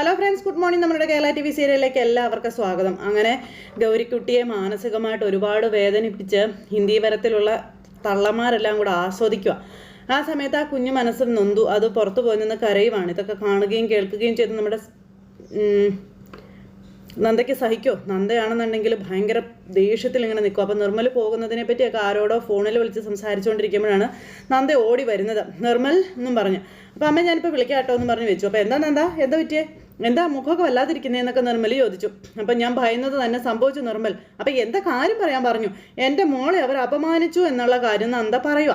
Hello friends good morning നമ്മുടെ Kerala T V സീരിയലിലേക്ക് എല്ലാവർക്കും സ്വാഗതം. അങ്ങനെ ഗൗരിക്കുട്ടിയെ മാനസികമായിട്ട് ഒരുപാട് വേദനിപ്പിച്ച് ഹിന്ദി പരത്തിലുള്ള തള്ളമാരെല്ലാം കൂടെ ആസ്വദിക്കുക. ആ സമയത്ത് ആ കുഞ്ഞു മനസ്സിൽ നൊന്തു. അത് പുറത്തു പോയി നിന്ന് കരയുവാണ്. ഇതൊക്കെ കാണുകയും കേൾക്കുകയും ചെയ്ത് നമ്മുടെ നന്ദയ്ക്ക് സഹിക്കോ? നന്ദയാണെന്നുണ്ടെങ്കിൽ ഭയങ്കര ദേഷ്യത്തിൽ ഇങ്ങനെ നിൽക്കും. അപ്പോൾ നിർമ്മൽ പോകുന്നതിനെ പറ്റിയൊക്കെ ആരോടോ ഫോണിൽ വിളിച്ച് സംസാരിച്ചുകൊണ്ടിരിക്കുമ്പോഴാണ് നന്ദ ഓടി വരുന്നത്. നിർമ്മൽ എന്നും പറഞ്ഞു. അപ്പോൾ അമ്മ ഞാനിപ്പോൾ വിളിക്കാം കേട്ടോ എന്ന് പറഞ്ഞു വെച്ചു. അപ്പോൾ എന്താ നന്ദ? എന്താ പറ്റിയേ? എന്താ മുഖമൊക്കെ വല്ലാതിരിക്കുന്നതെന്നൊക്കെ നിർമ്മൽ ചോദിച്ചു. അപ്പം ഞാൻ ഭയന്നത് തന്നെ സംഭവിച്ചു നിർമ്മൽ. അപ്പം എന്താ കാര്യം പറയാൻ പറഞ്ഞു? എന്റെ മോളെ അവർ അപമാനിച്ചു എന്നുള്ള കാര്യം നന്ദ പറയുക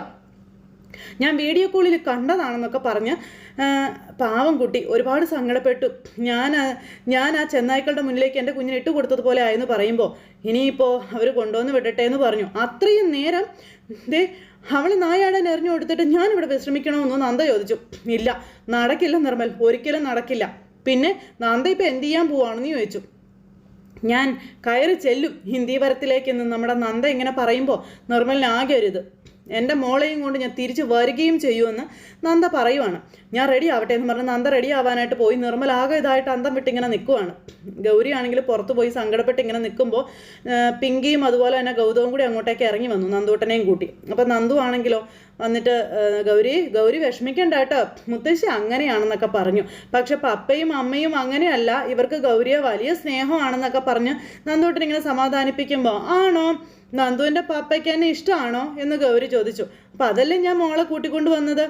ഞാൻ വീഡിയോ കോളിൽ കണ്ടതാണെന്നൊക്കെ പറഞ്ഞ് പാവം കുട്ടി ഒരുപാട് സങ്കടപ്പെട്ടു. ഞാൻ ഞാൻ ആ ചെന്നായ്ക്കളുടെ മുന്നിലേക്ക് എന്റെ കുഞ്ഞിനെ ഇട്ട് കൊടുത്തതുപോലെ ആയെന്ന് പറയുമ്പോൾ ഇനിയിപ്പോൾ അവർ കൊണ്ടുവന്ന് വിടട്ടെ എന്ന് പറഞ്ഞു. അത്രയും നേരം ദേ അവൾ നായാടൻ എറിഞ്ഞു കൊടുത്തിട്ട് ഞാനിവിടെ വിശ്രമിക്കണമെന്ന് നന്ദ ചോദിച്ചു. ഇല്ല നടക്കില്ല നിർമ്മൽ. ഒരിക്കലും നടക്കില്ല. പിന്നെ നന്ദ ഇപ്പം എന്ത് ചെയ്യാൻ പോവാണെന്ന് ചോദിച്ചു. ഞാൻ കയറി ചെല്ലും ഹിന്ദി പരത്തിലേക്കെന്ന് നമ്മുടെ നന്ദ ഇങ്ങനെ പറയുമ്പോൾ നിർമ്മലിന് ആകെ എന്റെ മോളെയും കൊണ്ട് ഞാൻ തിരിച്ച് വരികയും ചെയ്യുമെന്ന് നന്ദ പറയുവാണ്. ഞാൻ റെഡി ആവട്ടെ എന്ന് പറഞ്ഞ് നന്ദ റെഡി ആവാനായിട്ട് പോയി. നിർമ്മൽ ആകെ ഇതായിട്ട് അന്തം വിട്ടിങ്ങനെ നിൽക്കുവാണ് ഗൗരി ആണെങ്കിൽ പുറത്ത് പോയി സങ്കടപ്പെട്ട് ഇങ്ങനെ നിൽക്കുമ്പോൾ പിങ്കിയും അതുപോലെ തന്നെ ഗൗതവും കൂടി അങ്ങോട്ടേക്ക് ഇറങ്ങി വന്നു നന്ദൂട്ടനെയും കൂട്ടി. അപ്പം നന്ദു ആണെങ്കിലോ വന്നിട്ട് ഗൗരി ഗൗരി വിഷമിക്കണ്ട മുത്തശ്ശി അങ്ങനെയാണെന്നൊക്കെ പറഞ്ഞു. പക്ഷെ പപ്പയും അമ്മയും അങ്ങനെയല്ല. ഇവർക്ക് ഗൗരിയെ വലിയ സ്നേഹമാണെന്നൊക്കെ പറഞ്ഞ് നന്ദൂട്ടൻ ഇങ്ങനെ സമാധാനിപ്പിക്കുമ്പോൾ ആണോ? നന്ദുവിന്റെ പാപ്പയ്ക്ക് എന്നെ ഇഷ്ടമാണോ എന്ന് ഗൗരി ചോദിച്ചു. അപ്പം അതല്ലേ ഞാൻ മോളെ കൂട്ടിക്കൊണ്ട് വന്നത്?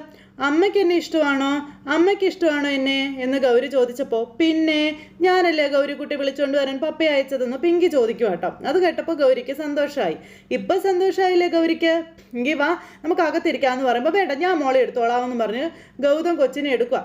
അമ്മയ്ക്ക് എന്നെ ഇഷ്ടമാണോ? അമ്മയ്ക്ക് ഇഷ്ടമാണോ എന്നെ? എന്ന് ഗൗരി ചോദിച്ചപ്പോൾ പിന്നെ ഞാനല്ലേ ഗൗരിക്കുട്ടി വിളിച്ചുകൊണ്ട് വരാൻ പപ്പ അയച്ചതെന്ന് പിങ്കി ചോദിക്കും കേട്ടോ അത് കേട്ടപ്പോൾ ഗൗരിക്ക് സന്തോഷമായി ഇപ്പം സന്തോഷമായില്ലേ ഗൗരിക്ക്? എങ്കിൽ വാ നമുക്ക് അകത്തിരിക്കാമെന്ന് പറയുമ്പോൾ വേണ്ട ഞാൻ മോളെ എടുത്തോളാമെന്ന് പറഞ്ഞ് ഗൗതം കൊച്ചിനെ എടുക്കുക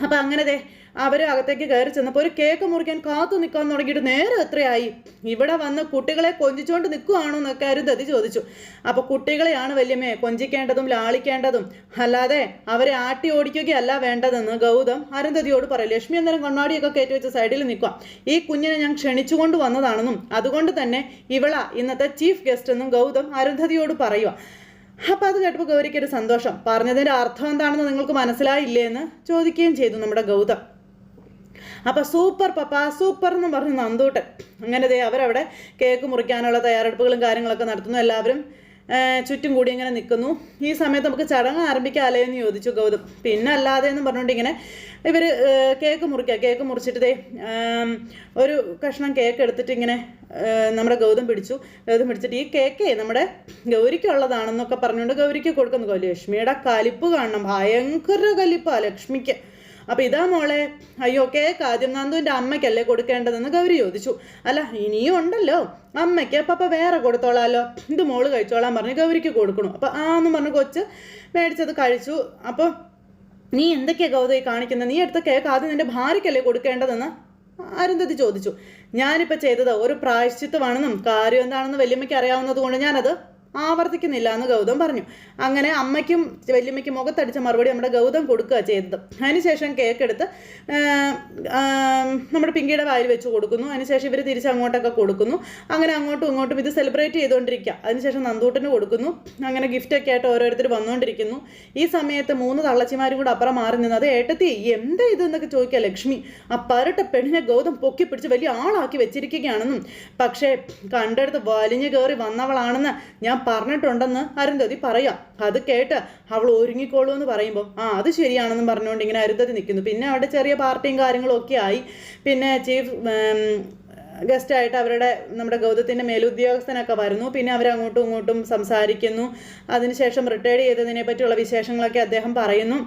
അപ്പം അങ്ങനെ ദേ അവർ അകത്തേക്ക് കയറി ചെന്നപ്പോൾ ഒരു കേക്ക് മുറിക്കാൻ കാത്തു നിൽക്കാൻ തുടങ്ങിയിട്ട് നേരെ എത്രയായി? ഇവിടെ വന്ന് കുട്ടികളെ കൊഞ്ചിച്ചുകൊണ്ട് നിൽക്കുകയാണോ എന്നൊക്കെ അരുന്ധതി ചോദിച്ചു. അപ്പോൾ കുട്ടികളെയാണ് വല്യമ്മയെ കൊഞ്ചിക്കേണ്ടതും ലാളിക്കേണ്ടതും. അല്ലാതെ അവരെ ആട്ടി ഓടിക്കുകയല്ല വേണ്ടതെന്ന് ഗൗതം അരുന്ധതിയോട് പറയും. ലക്ഷ്മി അന്നേരം കണ്ണാടിയൊക്കെ കയറ്റി വെച്ച് സൈഡിൽ നിൽക്കുക ഈ കുഞ്ഞിനെ ഞാൻ ക്ഷണിച്ചുകൊണ്ട് വന്നതാണെന്നും അതുകൊണ്ട് തന്നെ ഇവള ഇന്നത്തെ ചീഫ് ഗസ്റ്റ് എന്നും ഗൗതം അരുന്ധതിയോട് പറയുക അപ്പം അത് കേട്ടപ്പോൾ ഗൗരിക്ക് ഒരു സന്തോഷം. പറഞ്ഞതിന്റെ അർത്ഥം എന്താണെന്ന് നിങ്ങൾക്ക് മനസ്സിലായില്ലേ എന്ന് ചോദിക്കുകയും ചെയ്തു നമ്മുടെ ഗൗതം. അപ്പം സൂപ്പർ പപ്പ സൂപ്പർ എന്ന് പറഞ്ഞ് നന്ദൂട്ടൻ. അങ്ങനെ ദേ അവരവിടെ കേക്ക് മുറിക്കാനുള്ള തയ്യാറെടുപ്പുകളും കാര്യങ്ങളൊക്കെ നടത്തുന്നു. എല്ലാവരും ചുറ്റും കൂടി ഇങ്ങനെ നിൽക്കുന്നു. ഈ സമയത്ത് നമുക്ക് ചടങ്ങ് ആരംഭിക്കാമല്ലേ എന്ന് ചോദിച്ചു ഗൗതം. പിന്നെ അല്ലാതെ എന്ന് പറഞ്ഞുകൊണ്ട് ഇങ്ങനെ ഇവർ കേക്ക് മുറിക്കുക കേക്ക് മുറിച്ചിട്ട് ഒരു കഷ്ണം കേക്ക് എടുത്തിട്ട് ഇങ്ങനെ നമ്മുടെ ഗൗതം പിടിച്ചു. ഗൗതം പിടിച്ചിട്ട് ഈ കേക്കേ നമ്മുടെ ഗൗരിക്കുള്ളതാണെന്നൊക്കെ പറഞ്ഞുകൊണ്ട് ഗൗരിക്ക് കൊടുക്കുന്നു. ലക്ഷ്മിയുടെ കലിപ്പ് കാണണം. ഭയങ്കര കലിപ്പാണ് ലക്ഷ്മിക്ക്. അപ്പം ഇതാ മോളെ അയ്യോ കേക്ക് ആദ്യം നന്ദുവിന്റെ അമ്മയ്ക്കല്ലേ കൊടുക്കേണ്ടതെന്ന് ഗൗരി ചോദിച്ചു. അല്ല ഇനിയും ഉണ്ടല്ലോ. അമ്മയ്ക്ക് പപ്പ വേറെ കൊടുത്തോളാലോ. ഇത് മോൾ കഴിച്ചോളാൻ പറഞ്ഞ് ഗൗരിക്ക് കൊടുക്കണു. അപ്പം ആ എന്ന് പറഞ്ഞ് കൊച്ച് മേടിച്ചത് കഴിച്ചു. അപ്പോൾ നീ എന്തൊക്കെയാ ഗൗതമി കാണിക്കുന്നത് നീ എടുത്ത കേക്ക് ആദ്യം നിന്റെ ഭാര്യയ്ക്കല്ലേ കൊടുക്കേണ്ടതെന്ന് അരുന്ധതി ചോദിച്ചു. ഞാനിപ്പോൾ ചെയ്തത് ഒരു പ്രായശ്ചിത്തമാണെന്നും കാര്യം എന്താണെന്ന് വല്യമ്മയ്ക്ക് അറിയാവുന്നത് കൊണ്ട് ഞാനത് ആവർത്തിക്കുന്നില്ല എന്ന് ഗൗതം പറഞ്ഞു. അങ്ങനെ അമ്മയ്ക്കും വല്യമ്മയ്ക്കും മുഖത്തടിച്ച മറുപടി നമ്മുടെ ഗൗതം കൊടുക്കുക ചെയ്തത്. അതിനുശേഷം കേക്ക് എടുത്ത് നമ്മുടെ പിങ്കിയുടെ വായിൽ വെച്ച് കൊടുക്കുന്നു. അതിനുശേഷം ഇവർ തിരിച്ച് അങ്ങോട്ടൊക്കെ കൊടുക്കുന്നു. അങ്ങനെ അങ്ങോട്ടും ഇങ്ങോട്ടും ഇത് സെലിബ്രേറ്റ് ചെയ്തുകൊണ്ടിരിക്കുക അതിനുശേഷം നന്ദൂട്ടിന് കൊടുക്കുന്നു. അങ്ങനെ ഗിഫ്റ്റൊക്കെ ആയിട്ട് ഓരോരുത്തർ വന്നുകൊണ്ടിരിക്കുന്നു ഈ സമയത്ത് മൂന്ന് തള്ളച്ചിമാരും കൂടെ അപ്പുറം മാറി നിന്ന് അത് ഏട്ടത്തി എന്താ ഇത്? എന്നൊക്കെ ചോദിക്കുക ലക്ഷ്മി. ആ പരട്ട പെണ്ണിനെ ഗൗതം പൊക്കി പിടിച്ച് വലിയ ആളാക്കി വെച്ചിരിക്കുകയാണെന്നും. പക്ഷേ കണ്ടെടുത്ത് വലിഞ്ഞു കയറി വന്നവളാണെന്ന് ഞാൻ പറഞ്ഞിട്ടുണ്ടെന്ന് അരുന്ധതി പറയാം. അത് കേട്ട് അവൾ ഒരുങ്ങിക്കോളൂ എന്ന് പറയുമ്പോൾ ആ അത് ശരിയാണെന്നും പറഞ്ഞുകൊണ്ട് ഇങ്ങനെ അരുന്ധതി നിൽക്കുന്നു പിന്നെ അവിടെ ചെറിയ പാർട്ടിയും കാര്യങ്ങളും ഒക്കെ ആയി. പിന്നെ ചീഫ് ഗസ്റ്റായിട്ട് അവരുടെ നമ്മുടെ ഗൗതത്തിന്റെ മേലുദ്യോഗസ്ഥനൊക്കെ വരുന്നു. പിന്നെ അവരങ്ങോട്ടും ഇങ്ങോട്ടും സംസാരിക്കുന്നു. അതിനുശേഷം റിട്ടയർഡ് ചെയ്തതിനെ പറ്റിയുള്ള വിശേഷങ്ങളൊക്കെ അദ്ദേഹം പറയുന്നു.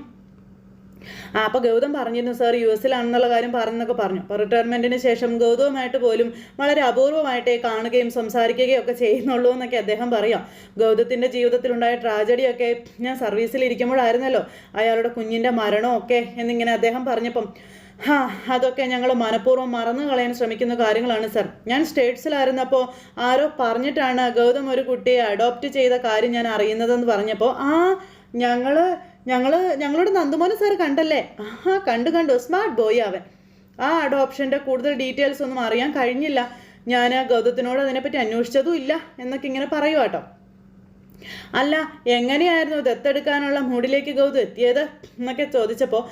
ആ അപ്പോൾ ഗൗതം പറഞ്ഞിരുന്നു സാർ യു എസിലാണെന്നുള്ള കാര്യം പറഞ്ഞെന്നൊക്കെ പറഞ്ഞു. അപ്പോൾ റിട്ടയർമെന്റിന് ശേഷം ഗൗതവുമായിട്ട് പോലും വളരെ അപൂർവമായിട്ടേ കാണുകയും സംസാരിക്കുകയും ഒക്കെ ചെയ്യുന്നുള്ളൂ എന്നൊക്കെ അദ്ദേഹം പറയാം. ഗൗതത്തിന്റെ ജീവിതത്തിലുണ്ടായ ട്രാജഡിയൊക്കെ ഞാൻ സർവീസിൽ ഇരിക്കുമ്പോഴായിരുന്നല്ലോ അയാളുടെ കുഞ്ഞിന്റെ ഒക്കെ എന്നിങ്ങനെ അദ്ദേഹം പറഞ്ഞപ്പം ഹാ അതൊക്കെ ഞങ്ങൾ മനഃപൂർവം മറന്നു കളയാൻ ശ്രമിക്കുന്ന കാര്യങ്ങളാണ് സർ. ഞാൻ സ്റ്റേറ്റ്സിലായിരുന്നപ്പോൾ ആരോ പറഞ്ഞിട്ടാണ് ഗൗതം ഒരു കുട്ടിയെ അഡോപ്റ്റ് ചെയ്ത കാര്യം ഞാൻ അറിയുന്നതെന്ന് പറഞ്ഞപ്പോൾ ആ ഞങ്ങൾ ഞങ്ങൾ ഞങ്ങളോട് നന്ദുമോനെ സാർ കണ്ടല്ലേ? ആ കണ്ടു കണ്ടു. സ്മാർട്ട് ബോയ് അവൻ. ആ അഡോപ്ഷന്റെ കൂടുതൽ ഡീറ്റെയിൽസ് ഒന്നും അറിയാൻ കഴിഞ്ഞില്ല. ഞാൻ ഗൗതത്തിനോട് അതിനെപ്പറ്റി അന്വേഷിച്ചതും ഇല്ല എന്നൊക്കെ ഇങ്ങനെ പറയുക കേട്ടോ അല്ല എങ്ങനെയായിരുന്നു ദത്തെടുക്കാനുള്ള മൂഡിലേക്ക് ഗൗതം എത്തിയത് എന്നൊക്കെ ചോദിച്ചപ്പോൾ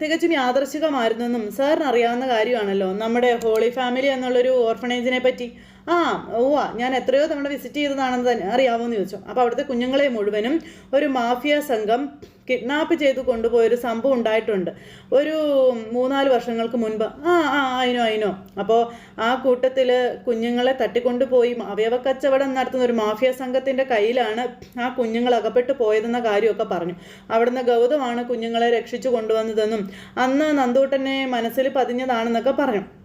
തികച്ചും യാദർശികമായിരുന്നെന്നും സാറിന് അറിയാവുന്ന കാര്യമാണല്ലോ. നമ്മുടെ ഹോളി ഫാമിലി എന്നുള്ളൊരു ഓർഫണേജിനെ പറ്റി. ആ ഓ ഞാൻ എത്രയോ തവണ വിസിറ്റ് ചെയ്തതാണെന്ന് തന്നെ അറിയാമോന്ന് ചോദിച്ചു. അപ്പോൾ അവിടുത്തെ കുഞ്ഞുങ്ങളെ മുഴുവനും ഒരു മാഫിയ സംഘം കിഡ്നാപ്പ് ചെയ്ത് കൊണ്ടുപോയൊരു സംഭവം ഉണ്ടായിട്ടുണ്ട്. ഒരു മൂന്നാൽ വർഷങ്ങൾക്ക് മുൻപ്. ആ ആ അതിനോ അതിനോ അപ്പോൾ ആ കൂട്ടത്തിൽ കുഞ്ഞുങ്ങളെ തട്ടിക്കൊണ്ടുപോയി അവയവ കച്ചവടം നടത്തുന്ന ഒരു മാഫിയ സംഘത്തിന്റെ കയ്യിലാണ് ആ കുഞ്ഞുങ്ങൾ അകപ്പെട്ടു പോയതെന്ന കാര്യമൊക്കെ പറഞ്ഞു. അവിടുന്ന് ഗൗതമാണ് കുഞ്ഞുങ്ങളെ രക്ഷിച്ചു കൊണ്ടുവന്നതെന്നും അന്ന് നന്ദൂട്ടനെ മനസ്സിൽ പതിഞ്ഞതാണെന്നൊക്കെ പറഞ്ഞു.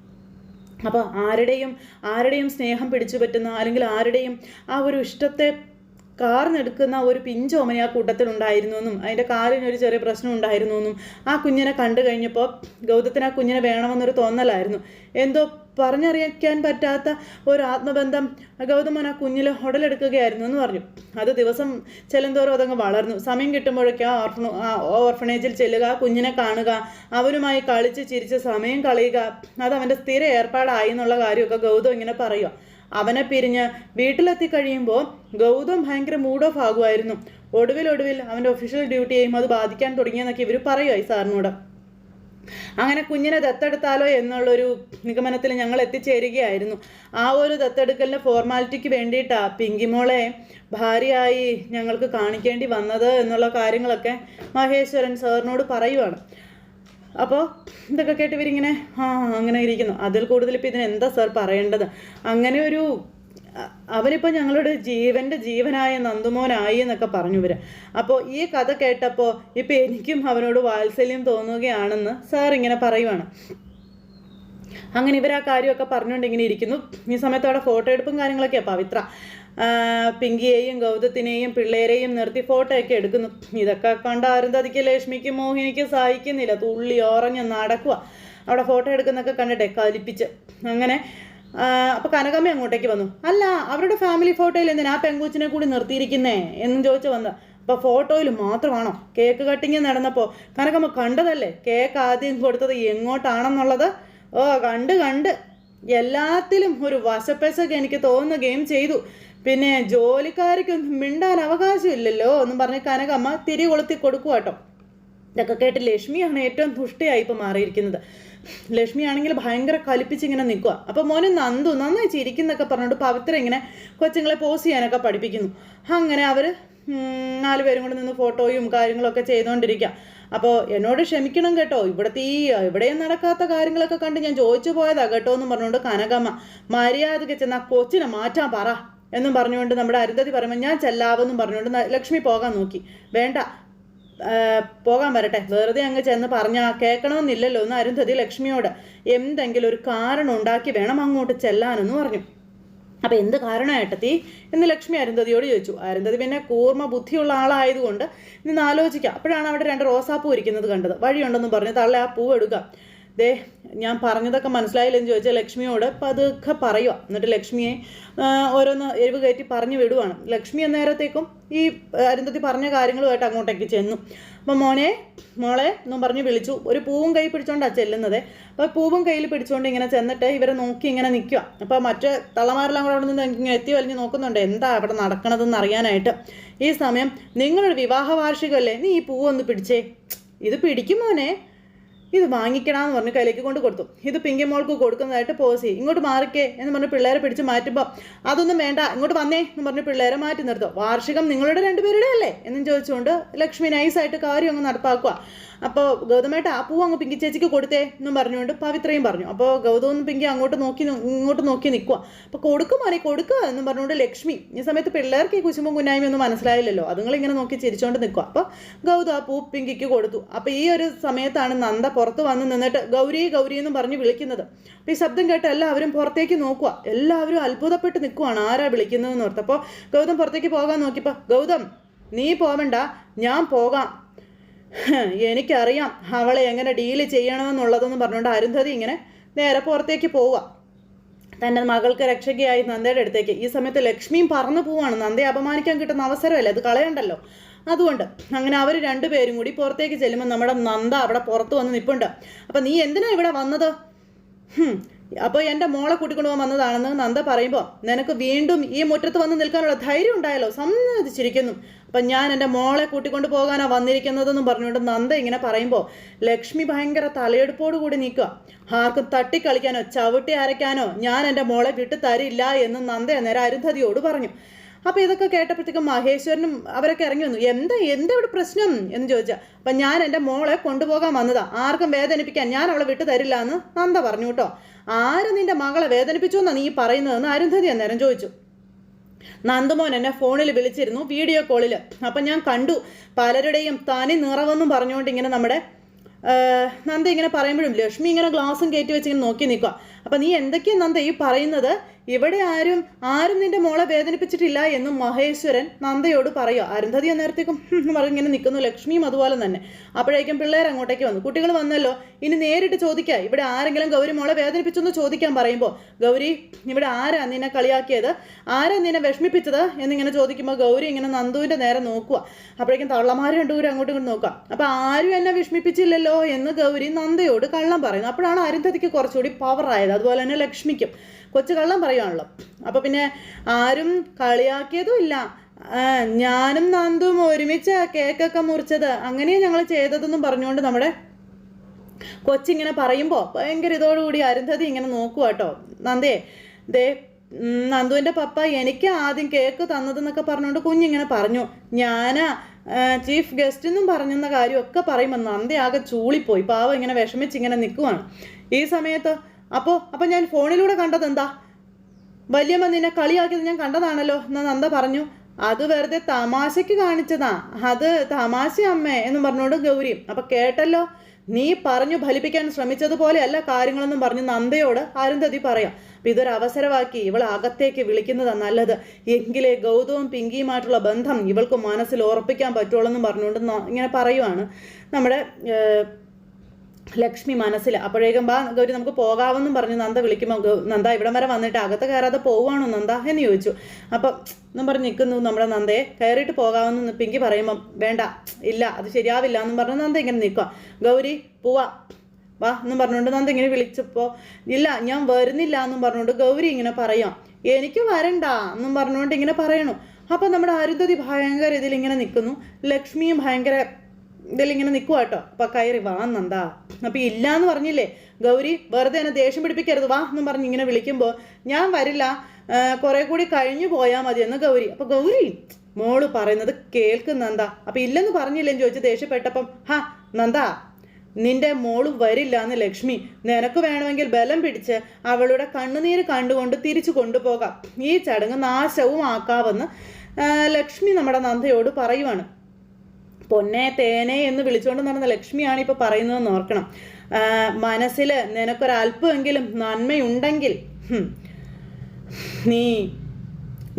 അപ്പോൾ ആരുടെയും ആരുടെയും സ്നേഹം പിടിച്ചു പറ്റുന്ന അല്ലെങ്കിൽ ആരുടെയും ആ ഒരു ഇഷ്ടത്തെ കാർന്നെടുക്കുന്ന ഒരു പിഞ്ചോമനെ ആ കൂട്ടത്തിലുണ്ടായിരുന്നു എന്നും അതിന്റെ ഒരു ചെറിയ പ്രശ്നം ഉണ്ടായിരുന്നു എന്നും ആ കുഞ്ഞിനെ കണ്ടു കഴിഞ്ഞപ്പോൾ ഗൗതത്തിന് ആ കുഞ്ഞിനെ വേണമെന്നൊരു തോന്നലായിരുന്നു. എന്തോ പറഞ്ഞറിയിക്കാൻ പറ്റാത്ത ഒരു ആത്മബന്ധം ഗൗതമൻ ആ കുഞ്ഞിൽ ഉടലെടുക്കുകയായിരുന്നു എന്ന് പറഞ്ഞു. അത് ദിവസം ചെല്ലുന്തോറും അതങ്ങ് വളർന്നു. സമയം കിട്ടുമ്പോഴൊക്കെ ആ ഓർഫണ ആ ഓർഫണേജിൽ ചെല്ലുക കുഞ്ഞിനെ കാണുക അവനുമായി കളിച്ച് ചിരിച്ച് സമയം കളയുക അത് അവന്റെ സ്ഥിര ഏർപ്പാടായി എന്നുള്ള കാര്യമൊക്കെ ഗൗതം ഇങ്ങനെ പറയുക അവനെ പിരിഞ്ഞ് വീട്ടിലെത്തി കഴിയുമ്പോൾ ഗൗതം ഭയങ്കര മൂഡ് ഓഫ് ആകുമായിരുന്നു. ഒടുവിൽ ഒടുവിൽ അവന്റെ ഒഫീഷ്യൽ ഡ്യൂട്ടിയെയും അത് ബാധിക്കാൻ തുടങ്ങിയെന്നൊക്കെ ഇവർ പറയുമായി സാറിനോട്. അങ്ങനെ കുഞ്ഞിനെ ദത്തെടുത്താലോ എന്നുള്ളൊരു നിഗമനത്തിൽ ഞങ്ങൾ എത്തിച്ചേരുകയായിരുന്നു. ആ ഒരു ദത്തെടുക്കലിന്റെ ഫോർമാലിറ്റിക്ക് വേണ്ടിയിട്ടാണ് പിങ്കിമോളെ ഭാര്യയായി ഞങ്ങൾക്ക് കാണിക്കേണ്ടി വന്നത് എന്നുള്ള കാര്യങ്ങളൊക്കെ മഹേശ്വരൻ സാറിനോട് പറയുവാണ്. അപ്പോൾ ഇതൊക്കെ കേട്ട് ഇവരിങ്ങനെ ആ അങ്ങനെ ഇരിക്കുന്നു. അതിൽ കൂടുതൽ ഇപ്പം ഇതിന് എന്താ സാർ പറയേണ്ടത്? അങ്ങനെ ഒരു അവനിപ്പോൾ ഞങ്ങളുടെ ജീവന്റെ ജീവനായ നന്ദുമോനായി എന്നൊക്കെ പറഞ്ഞു വരാം അപ്പോൾ ഈ കഥ കേട്ടപ്പോൾ ഇപ്പം എനിക്കും അവനോട് വാത്സല്യം തോന്നുകയാണെന്ന് സാർ ഇങ്ങനെ പറയുവാണ്. അങ്ങനെ ഇവർ ആ കാര്യമൊക്കെ പറഞ്ഞുകൊണ്ട് ഇങ്ങനെ ഇരിക്കുന്നു. ഈ സമയത്ത് അവിടെ ഫോട്ടോ എടുപ്പും കാര്യങ്ങളൊക്കെ പവിത്ര. പിങ്കിയെയും ഗൗതത്തിനെയും പിള്ളേരെയും നിർത്തി ഫോട്ടോ ഒക്കെ എടുക്കുന്നു. ഇതൊക്കെ കണ്ട അരുന്ധതിക്ക് ലക്ഷ്മിക്കും മോഹിനിക്കും സഹായിക്കുന്നില്ല തുള്ളി ഓറഞ്ഞ് നടക്കുക അവിടെ ഫോട്ടോ എടുക്കുന്നൊക്കെ കണ്ടിട്ടെ കലിപ്പിച്ച്. അങ്ങനെ അപ്പോൾ കനകമ്മ അങ്ങോട്ടേക്ക് വന്നു. അല്ല അവരുടെ ഫാമിലി ഫോട്ടോയിൽ എന്തിനാ ആ പെങ്കൂച്ചിനെ കൂടി നിർത്തിയിരിക്കുന്നേ? എന്നും ചോദിച്ചു വന്ന. അപ്പോൾ ഫോട്ടോയിൽ മാത്രമാണോ? കേക്ക് കട്ടിങ് നടന്നപ്പോൾ കനകമ്മ കണ്ടതല്ലേ? കേക്ക് ആദ്യം കൊടുത്തത് എങ്ങോട്ടാണെന്നുള്ളത്? ഓ കണ്ട് കണ്ട്. എല്ലാത്തിലും ഒരു വശപ്പെസൊക്കെ എനിക്ക് തോന്നുന്ന ഗെയിം ചെയ്തു. പിന്നെ ജോലിക്കാർക്കൊന്നും മിണ്ടാൻ അവകാശമില്ലല്ലോ എന്നും പറഞ്ഞ് കനകമ്മ തിരി കൊളുത്തി കൊടുക്കുക കേട്ടോ ഇതൊക്കെ കേട്ട് ലക്ഷ്മിയാണ് ഏറ്റവും തുഷ്ടയായി ഇപ്പോൾ മാറിയിരിക്കുന്നത്. ലക്ഷ്മിയാണെങ്കിൽ ഭയങ്കര കലിപ്പിച്ച് ഇങ്ങനെ നിൽക്കുക അപ്പോൾ മോന് നന്ദു നന്നായി ചിരിക്കുന്നൊക്കെ പറഞ്ഞിട്ട് പവിത്ര ഇങ്ങനെ കൊച്ചുങ്ങളെ പോസ് ചെയ്യാനൊക്കെ പഠിപ്പിക്കുന്നു. അങ്ങനെ അവർ നാല് പേരും കൂടെ നിന്ന് ഫോട്ടോയും കാര്യങ്ങളൊക്കെ ചെയ്തുകൊണ്ടിരിക്കുക അപ്പോൾ എന്നോട് ക്ഷമിക്കണം കേട്ടോ. ഇവിടുത്തെ ഈ ഇവിടെയും നടക്കാത്ത കാര്യങ്ങളൊക്കെ കണ്ട് ഞാൻ ചോദിച്ചു പോയതാ കേട്ടോ എന്ന് പറഞ്ഞുകൊണ്ട് കനകമ്മ മര്യാദയ്ക്ക് ചെന്ന് ആ കൊച്ചിനെ മാറ്റാൻ പറ എന്നും പറഞ്ഞുകൊണ്ട് നമ്മുടെ അരുന്ധതി പറയുമ്പോൾ ഞാൻ ചെല്ലാവെന്നും പറഞ്ഞുകൊണ്ട് ലക്ഷ്മി പോകാൻ നോക്കി. വേണ്ട പോകാൻ വരട്ടെ. വെറുതെ അങ്ങ് ചെന്ന് പറഞ്ഞാൽ കേൾക്കണമെന്നില്ലല്ലോ എന്ന് അരുന്ധതി ലക്ഷ്മിയോട്. എന്തെങ്കിലും ഒരു കാരണം ഉണ്ടാക്കി വേണം അങ്ങോട്ട് ചെല്ലാനെന്ന് പറഞ്ഞു. അപ്പോൾ എന്ത് കാരണമായിട്ടെത്തി എന്ന് ലക്ഷ്മി അരുന്ധതിയോട് ചോദിച്ചു. അരുന്ധതി പിന്നെ കൂർമ്മ ബുദ്ധിയുള്ള ആളായതുകൊണ്ട് നിന്ന് ആലോചിക്കാം. അപ്പോഴാണ് അവിടെ രണ്ട് റോസാപ്പൂ ഇരിക്കുന്നത് കണ്ടത്. വഴിയുണ്ടെന്ന് പറഞ്ഞ് തള്ളെ ആ പൂ എടുക്കുക ദേ ഞാൻ പറഞ്ഞതൊക്കെ മനസ്സിലായില്ലെന്ന് ചോദിച്ചാൽ ലക്ഷ്മിയോട് പതുക്കെ പറയുക എന്നിട്ട് ലക്ഷ്മിയെ ഓരോന്ന് എരിവ് കയറ്റി പറഞ്ഞു വിടുവാണ്. ലക്ഷ്മി അന്നേരത്തേക്കും ഈ അരുന്ധതി പറഞ്ഞ കാര്യങ്ങളുമായിട്ട് അങ്ങോട്ടേക്ക് ചെന്നു. അപ്പം മോനെ മോളെ എന്നും പറഞ്ഞ് വിളിച്ചു. ഒരു പൂവും കൈ പിടിച്ചോണ്ടാണ് ചെല്ലുന്നത്. അപ്പോൾ പൂവും കയ്യിൽ പിടിച്ചുകൊണ്ട് ഇങ്ങനെ ചെന്നിട്ട് ഇവരെ നോക്കി ഇങ്ങനെ നിൽക്കുക അപ്പോൾ മറ്റേ തള്ളമാരെല്ലാം കൂടെ അവിടെ നിന്ന് ഇങ്ങനെ എത്തി വലിഞ്ഞ് നോക്കുന്നുണ്ട്. എന്താ അവിടെ നടക്കണതെന്ന് അറിയാനായിട്ട്. ഈ സമയം നിങ്ങളൊരു വിവാഹ വാർഷികമല്ലേ നീ ഈ പൂവൊന്ന് പിടിച്ചേ. ഇത് പിടിക്കും മോനെ. ഇത് വാങ്ങിക്കണമെന്ന് പറഞ്ഞ് കയ്യിലേക്ക് കൊണ്ട് കൊടുത്തു. ഇത് പിങ്കി മോൾക്ക് കൊടുക്കുന്നതായിട്ട് പോസ് ചെയ്യും ഇങ്ങോട്ട് മാറിക്കേ എന്ന് പറഞ്ഞ് പിള്ളേരെ പിടിച്ച് മാറ്റുമ്പോൾ അതൊന്നും വേണ്ട ഇങ്ങോട്ട് വന്നേ എന്ന് പറഞ്ഞ് പിള്ളേരെ മാറ്റി നിർത്തും. വാർഷികം നിങ്ങളുടെ രണ്ടുപേരുടെ അല്ലേ? എന്നും ചോദിച്ചുകൊണ്ട് ലക്ഷ്മി നൈസായിട്ട് കാര്യം അങ്ങ് നടപ്പാക്കുക അപ്പോൾ ഗൗതമായിട്ട് ആ പൂവ് അങ്ങ് പിങ്കി ചേച്ചിക്ക് കൊടുത്തേ എന്നും പറഞ്ഞുകൊണ്ട് പവിത്രയും പറഞ്ഞു. അപ്പോൾ ഗൗതവും പിങ്കി അങ്ങോട്ട് നോക്കി ഇങ്ങോട്ട് നോക്കി നിൽക്കുക അപ്പോൾ കൊടുക്കും മാറി കൊടുക്കുക എന്നും പറഞ്ഞുകൊണ്ട് ലക്ഷ്മി ഈ സമയത്ത് പിള്ളേർക്ക് ഈ കുശുമ്പും കുന്നായ്മയൊന്നും മനസ്സിലായില്ലല്ലോ. അതുങ്ങളിങ്ങനെ നോക്കി ചിരിച്ചുകൊണ്ട് നിൽക്കുക അപ്പോൾ ഗൗതം ആ പൂ പിങ്കിക്ക് കൊടുത്തു. അപ്പോൾ ഈ ഒരു സമയത്താണ് നന്ദ പുറത്ത് വന്ന് നിന്നിട്ട് ഗൗരി ഗൗരി എന്ന് പറഞ്ഞ് വിളിക്കുന്നത്. അപ്പോൾ ഈ ശബ്ദം കേട്ട് എല്ലാവരും പുറത്തേക്ക് നോക്കുക. എല്ലാവരും അത്ഭുതപ്പെട്ട് നിൽക്കുവാണ് ആരാ വിളിക്കുന്നതെന്ന് ഓർത്ത്. അപ്പോൾ ഗൗതം പുറത്തേക്ക് പോകാൻ നോക്കിയപ്പോൾ ഗൗതം നീ പോവണ്ട ഞാൻ പോകാം. എനിക്കറിയാം അവളെ എങ്ങനെ ഡീൽ ചെയ്യണമെന്നുള്ളതെന്ന് പറഞ്ഞുകൊണ്ട് അരുന്ധതി ഇങ്ങനെ നേരെ പുറത്തേക്ക് പോവുക. തന്റെ മകൾക്ക് രക്ഷകയായി നന്ദയുടെ അടുത്തേക്ക്. ഈ സമയത്ത് ലക്ഷ്മിയും പറന്നു പോവാണ് നന്ദയെ അപമാനിക്കാൻ കിട്ടുന്ന അവസരമല്ലേ? അത് കളയണ്ടല്ലോ. അതുകൊണ്ട് അങ്ങനെ അവർ രണ്ടുപേരും കൂടി പുറത്തേക്ക് ചെല്ലുമ്പോൾ നമ്മുടെ നന്ദ അവിടെ പുറത്ത് വന്ന് നിൽപ്പുണ്ട് അപ്പം നീ എന്തിനാ ഇവിടെ വന്നത്? അപ്പോൾ എന്റെ മോളെ കൂട്ടിക്കൊണ്ടു പോകാൻ വന്നതാണെന്ന് നന്ദ പറയുമ്പോൾ നിനക്ക് വീണ്ടും ഈ മുറ്റത്ത് വന്ന് നിൽക്കാനുള്ള ധൈര്യം ഉണ്ടായല്ലോ? സമ്മതിച്ചിരിക്കുന്നു. അപ്പം ഞാൻ എന്റെ മോളെ കൂട്ടിക്കൊണ്ട് പോകാനാണ് വന്നിരിക്കുന്നതെന്നും പറഞ്ഞുകൊണ്ട് നന്ദ ഇങ്ങനെ പറയുമ്പോൾ ലക്ഷ്മി ഭയങ്കര തലയെടുപ്പോട് കൂടി നിൽക്കുക. ആർക്കും തട്ടിക്കളിക്കാനോ ചവിട്ടി അരയ്ക്കാനോ ഞാൻ എന്റെ മോളെ വിട്ടു തരില്ല എന്ന് നന്ദ അന്നേരം അരുന്ധതിയോട് പറഞ്ഞു. അപ്പോൾ ഇതൊക്കെ കേട്ടപ്പോഴത്തേക്കും മഹേശ്വരനും അവരൊക്കെ ഇറങ്ങി വന്നു. എന്താ എന്താ ഇവിടെ പ്രശ്നം? എന്ന് ചോദിച്ചാൽ അപ്പം ഞാൻ എന്റെ മോളെ കൊണ്ടുപോകാൻ വന്നതാ. ആർക്കും വേദനിപ്പിക്കാൻ ഞാൻ അവളെ വിട്ടു തരില്ല എന്ന് നന്ദ പറഞ്ഞു കേട്ടോ ആര് നിന്റെ മകളെ വേദനിപ്പിച്ചു എന്നാണ് നീ പറയുന്നതെന്ന് അരുന്ധതി അന്നേരം ചോദിച്ചു. നന്ദമോൻ എന്നെ ഫോണിൽ വിളിച്ചിരുന്നു വീഡിയോ കോളിൽ. അപ്പം ഞാൻ കണ്ടു. പലരുടെയും തനി നിറവെന്നും പറഞ്ഞുകൊണ്ട് ഇങ്ങനെ നമ്മുടെ നന്ദ ഇങ്ങനെ പറയുമ്പോഴും ലക്ഷ്മി ഇങ്ങനെ ഗ്ലാസും കയറ്റി വെച്ച് ഇങ്ങനെ നോക്കി നിൽക്കുക അപ്പം നീ എന്തൊക്കെയാണ് നന്ദ ഈ പറയുന്നത്? ഇവിടെ ആരും ആരും നിന്റെ മോളെ വേദനിപ്പിച്ചിട്ടില്ല എന്നും മഹേശ്വരൻ നന്ദയോട് പറയുക അരുന്ധതി അന്നേരത്തേക്കും പറഞ്ഞ് ഇങ്ങനെ നിൽക്കുന്നു. ലക്ഷ്മിയും അതുപോലെ തന്നെ. അപ്പോഴേക്കും പിള്ളേർ അങ്ങോട്ടേക്ക് വന്നു. കുട്ടികൾ വന്നല്ലോ. ഇനി നേരിട്ട് ചോദിക്കുക ഇവിടെ ആരെങ്കിലും ഗൗരി മോളെ വേദനിപ്പിച്ചു എന്ന് ചോദിക്കാൻ പറയുമ്പോൾ ഗൗരി ഇവിടെ ആരാ നിന്നെ കളിയാക്കിയത്? ആരാ നിന്നെ വിഷമിപ്പിച്ചത്? എന്നിങ്ങനെ ചോദിക്കുമ്പോൾ ഗൗരി ഇങ്ങനെ നന്ദുവിന്റെ നേരെ നോക്കുക അപ്പോഴേക്കും തള്ളമാർ രണ്ടുപേരും അങ്ങോട്ടും ഇങ്ങോട്ട് നോക്കുക അപ്പോൾ ആരും എന്നെ വിഷമിപ്പിച്ചില്ലല്ലോ എന്ന് ഗൗരി നന്ദയോട് കള്ളം പറയുന്നു. അപ്പോഴാണ് അരുന്ധതിക്ക് കുറച്ചുകൂടി പവർ ആയത്. അതുപോലെ തന്നെ ലക്ഷ്മിക്കും. കൊച്ചു കള്ളം പറയുവാണല്ലോ. അപ്പോൾ പിന്നെ ആരും കളിയാക്കിയതും ഇല്ല. ഞാനും നന്ദും ഒരുമിച്ച് കേക്കൊക്കെ മുറിച്ചത്. അങ്ങനെയാണ് ഞങ്ങൾ ചെയ്തതെന്നും പറഞ്ഞുകൊണ്ട് നമ്മുടെ കൊച്ചിങ്ങനെ പറയുമ്പോൾ ഭയങ്കര ഇതോടുകൂടി അരുന്ധതി ഇങ്ങനെ നോക്കുക കേട്ടോ. നന്ദേ ദേ നന്ദുവിന്റെ പപ്പ എനിക്ക് ആദ്യം കേക്ക് തന്നതെന്നൊക്കെ പറഞ്ഞുകൊണ്ട് കുഞ്ഞിങ്ങനെ പറഞ്ഞു. ഞാനാ ചീഫ് ഗസ്റ്റ് എന്നും പറഞ്ഞെന്ന കാര്യമൊക്കെ പറയുമ്പോൾ നന്ദി ആകെ ചൂളിപ്പോയി. പാവം ഇങ്ങനെ വിഷമിച്ച് ഇങ്ങനെ നിൽക്കുവാണ് ഈ സമയത്ത് അപ്പോൾ അപ്പോൾ ഞാൻ ഫോണിലൂടെ കണ്ടത് എന്താ? വല്യമ്മ നിന്നെ കളിയാക്കിയത് ഞാൻ കണ്ടതാണല്ലോ എന്ന് നന്ദ പറഞ്ഞു. അത് വെറുതെ തമാശയ്ക്ക് കാണിച്ചതാ. അത് തമാശ അമ്മേ എന്നും പറഞ്ഞുകൊണ്ട് ഗൗരി അപ്പൊ കേട്ടല്ലോ? നീ പറഞ്ഞു ഫലിപ്പിക്കാൻ ശ്രമിച്ചതുപോലെയല്ല കാര്യങ്ങളൊന്നും പറഞ്ഞു നന്ദയോട് അരുന്ധതി പറയാം. അപ്പൊ ഇതൊരു അവസരമാക്കി ഇവൾ അകത്തേക്ക് വിളിക്കുന്നതാ നല്ലത്. എങ്കിലേ ഗൗതവും പിങ്കിയുമായിട്ടുള്ള ബന്ധം ഇവൾക്ക് മനസ്സിൽ ഉറപ്പിക്കാൻ പറ്റുള്ളൂ എന്നും പറഞ്ഞുകൊണ്ട് ഇങ്ങനെ പറയുവാണ്. നമ്മുടെ ലക്ഷ്മി മനസ്സിൽ അപ്പോഴേക്കും ബാ ഗൗരി നമുക്ക് പോകാമെന്നും പറഞ്ഞു നന്ദ വിളിക്കുമ്പോൾ നന്ദ ഇവിടം വരെ വന്നിട്ട് അകത്ത് കയറാതെ പോവുകയാണോ നന്ദ എന്ന് ചോദിച്ചു. അപ്പം എന്നും പറഞ്ഞ് നിൽക്കുന്നു നമ്മുടെ നന്ദയെ. കയറിയിട്ട് പോകാമെന്ന് പിങ്കി പറയുമ്പം വേണ്ട ഇല്ല അത് ശരിയാവില്ല എന്നും പറഞ്ഞു നന്ദ ഇങ്ങനെ നിൽക്കുക ഗൗരി പോവാ. വാ എന്നും പറഞ്ഞുകൊണ്ട് നന്ദ ഇങ്ങനെ വിളിച്ചപ്പോൾ ഇല്ല ഞാൻ വരുന്നില്ല എന്നും പറഞ്ഞുകൊണ്ട് ഗൗരി ഇങ്ങനെ പറയാം. എനിക്ക് വരണ്ട എന്നും പറഞ്ഞുകൊണ്ട് ഇങ്ങനെ പറയണു. അപ്പം നമ്മുടെ അരുന്ധതി ഭയങ്കര ഇതിലിങ്ങനെ നിൽക്കുന്നു. ലക്ഷ്മിയും ഭയങ്കര ഇതിലിങ്ങനെ നിൽക്കുക കേട്ടോ. അപ്പം കയറി വാ നന്ദാ. അപ്പം ഇല്ല എന്ന് പറഞ്ഞില്ലേ? ഗൗരി വെറുതെ എന്നെ ദേഷ്യം പിടിപ്പിക്കരുത്. വാ എന്നും പറഞ്ഞ് ഇങ്ങനെ വിളിക്കുമ്പോൾ ഞാൻ വരില്ല. കുറെ കൂടി കഴിഞ്ഞു പോയാൽ മതി എന്ന് ഗൗരി. അപ്പം ഗൗരി മോൾ പറയുന്നത് കേൾക്കുന്ന നന്ദ. അപ്പം ഇല്ലെന്ന് പറഞ്ഞില്ലെന്ന് ചോദിച്ച് ദേഷ്യപ്പെട്ടപ്പം? ഹാ നന്ദ നിന്റെ മോൾ വരില്ല എന്ന് ലക്ഷ്മി നിനക്ക് വേണമെങ്കിൽ ബലം പിടിച്ച് അവളുടെ കണ്ണുനീര് കണ്ടുകൊണ്ട് തിരിച്ചു കൊണ്ടുപോകാം. ഈ ചടങ്ങ് നാശവും ആക്കാവെന്ന് ലക്ഷ്മി നമ്മുടെ നന്ദയോട് പറയുവാണ്. പൊന്നെ തേനെ എന്ന് വിളിച്ചുകൊണ്ട് നടന്ന ലക്ഷ്മിയാണ് ഇപ്പോൾ പറയുന്നതെന്ന് ഓർക്കണം. മനസ്സിൽ നിനക്കൊരല്പമെങ്കിലും നന്മയുണ്ടെങ്കിൽ നീ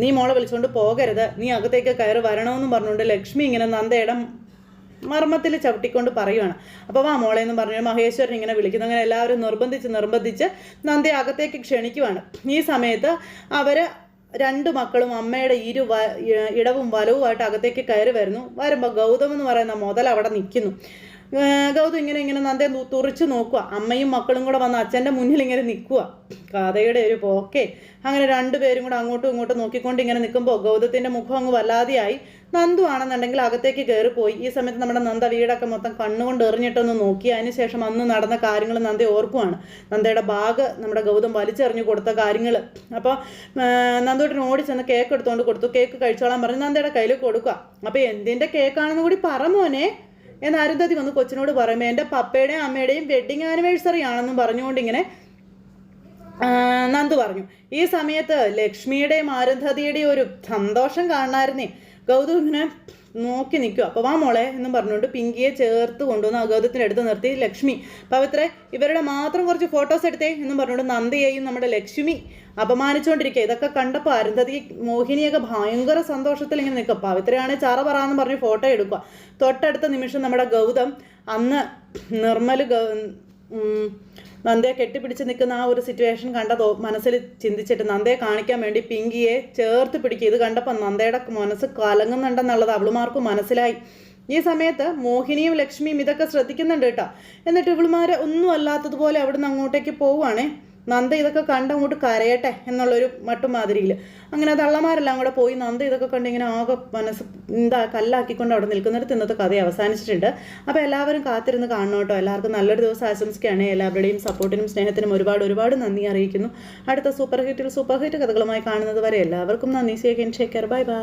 നീ മോളെ വിളിച്ചുകൊണ്ട് പോകരുത്. നീ അകത്തേക്ക് കയറി വരണമെന്നും പറഞ്ഞുകൊണ്ട് ലക്ഷ്മി ഇങ്ങനെ നന്ദയുടെ മർമ്മത്തിൽ ചവിട്ടിക്കൊണ്ട് പറയുവാണ്. അപ്പോൾ വാ മോളെ എന്ന് പറഞ്ഞു മഹേശ്വരൻ ഇങ്ങനെ വിളിക്കുന്നു. അങ്ങനെ എല്ലാവരും നിർബന്ധിച്ച് നിർബന്ധിച്ച് നന്ദി അകത്തേക്ക് ക്ഷണിക്കുവാണ്. ഈ സമയത്ത് അവർ രണ്ട് മക്കളും അമ്മയുടെ ഇരു ഇടവും വലവുമായിട്ട് അകത്തേക്ക് കയറി വരുന്നു. വരുമ്പോൾ ഗൗതം എന്ന് പറയുന്ന മുതൽ അവിടെ നിൽക്കുന്നു. ഗൗതം ഇങ്ങനെ ഇങ്ങനെ നന്ദി തുറിച്ച് നോക്കുക. അമ്മയും മക്കളും കൂടെ വന്ന് അച്ഛന്റെ മുന്നിൽ ഇങ്ങനെ നിൽക്കുക. കഥയുടെ ഒരു പോക്കെ. അങ്ങനെ രണ്ടുപേരും കൂടെ അങ്ങോട്ടും ഇങ്ങോട്ടും നോക്കിക്കൊണ്ട് ഇങ്ങനെ നിൽക്കുമ്പോൾ ഗൗതത്തിന്റെ മുഖം അങ്ങ് വല്ലാതെയായി. നന്ദു ആണെന്നുണ്ടെങ്കിൽ അകത്തേക്ക് പോയി. ഈ സമയത്ത് നമ്മുടെ നന്ദ വീടൊക്കെ മൊത്തം കണ്ണുകൊണ്ട് എറിഞ്ഞിട്ടൊന്ന് നോക്കി. അതിന് ശേഷം അന്ന് നടന്ന കാര്യങ്ങൾ നന്ദ ഓർക്കുവാണ്. നന്ദയുടെ ബാഗ് നമ്മുടെ ഗൗതം വലിച്ചെറിഞ്ഞു കൊടുത്ത കാര്യങ്ങൾ. അപ്പോൾ നന്ദോട്ടിന് ഓടി ചെന്ന് കേക്ക് എടുത്തുകൊണ്ട് കൊടുത്തു. കേക്ക് കഴിച്ചോളാൻ പറഞ്ഞു. നന്ദയുടെ കയ്യിൽ കൊടുക്കുക. അപ്പോൾ എന്തിന്റെ കേക്കാണെന്ന് കൂടി പറ മോനെ. എന്ന് അരുന്ധതി വന്ന് കൊച്ചിനോട് പറയുമ്പോൾ എന്റെ പപ്പയുടെയും അമ്മയുടെയും വെഡിങ് ആനിവേഴ്സറി ആണെന്നും പറഞ്ഞുകൊണ്ട് ഇങ്ങനെ നന്ദു പറഞ്ഞു. ഈ സമയത്ത് ലക്ഷ്മിയുടെയും ആരുന്ധതിയുടെയും ഒരു സന്തോഷം കാണാമായിരുന്നേ. ഗൗതം ഇങ്ങനെ നോക്കി നിൽക്കുക. അപ്പോൾ വാ മോളെ എന്നും പറഞ്ഞുകൊണ്ട് പിങ്കിയെ ചേർത്ത് കൊണ്ടുവന്ന് അഗൗതത്തിന്റെ അടുത്ത് നിർത്തി. ലക്ഷ്മി പവിത്ര ഇവരുടെ മാത്രം കുറച്ച് ഫോട്ടോസ് എടുത്തേ എന്നും പറഞ്ഞുകൊണ്ട് നന്ദിയെയും നമ്മുടെ ലക്ഷ്മി അപമാനിച്ചുകൊണ്ടിരിക്കുക. ഇതൊക്കെ കണ്ടപ്പോൾ അരുന്ധതി മോഹിനിയൊക്കെ ഭയങ്കര സന്തോഷത്തിൽ ഇങ്ങനെ നിൽക്കുക. പവിത്രയാണ് ചറ പറയാന്ന് പറഞ്ഞ് ഫോട്ടോ എടുക്കുക. തൊട്ടടുത്ത നിമിഷം നമ്മുടെ ഗൗതം അന്ന് നിർമ്മൽ നന്ദയെ കെട്ടിപ്പിടിച്ച് നിൽക്കുന്ന ആ ഒരു സിറ്റുവേഷൻ കണ്ടതോ മനസ്സിൽ ചിന്തിച്ചിട്ട് നന്ദയെ കാണിക്കാൻ വേണ്ടി പിങ്കിയെ ചേർത്ത് പിടിക്കുക. ഇത് കണ്ടപ്പോൾ നന്ദയുടെ മനസ്സ് കലങ്ങുന്നുണ്ടെന്നുള്ളത് അവളുമാർക്ക് മനസ്സിലായി. ഈ സമയത്ത് മോഹിനിയും ലക്ഷ്മിയും ഇതൊക്കെ ശ്രദ്ധിക്കുന്നുണ്ട് കേട്ടോ. എന്നിട്ട് ഇവളുമാരെ ഒന്നും അല്ലാത്തതുപോലെ അവിടുന്ന് അങ്ങോട്ടേക്ക് പോവുകയാണേ. നന്ദ ഇതൊക്കെ കണ്ട് അങ്ങോട്ട് കരയട്ടെ എന്നുള്ളൊരു മട്ടുമാതിരിയിൽ അങ്ങനെ തള്ളമാരെല്ലാം കൂടെ പോയി നന്ദ ഇതൊക്കെ കണ്ട് ഇങ്ങനെ ആകെ മനസ്സ് എന്താ കല്ലാക്കിക്കൊണ്ട് അവിടെ നിൽക്കുന്നിടത്ത് ഇന്നത്തെ കഥ അവസാനിച്ചിട്ടുണ്ട്. അപ്പോൾ എല്ലാവരും കാത്തിരുന്ന് കാണണം കേട്ടോ. എല്ലാവർക്കും നല്ലൊരു ദിവസം ആശംസിക്കുകയാണ്. എല്ലാവരുടെയും സപ്പോർട്ടിനും സ്നേഹത്തിനും ഒരുപാട് ഒരുപാട് നന്ദി അറിയിക്കുന്നു. അടുത്ത സൂപ്പർ ഹിറ്റിൽ സൂപ്പർ ഹിറ്റ് കഥകളുമായി കാണുന്നത് വരെ എല്ലാവർക്കും നന്ദി. സേക്കൻ ഷേക്കർ ബൈ ബൈ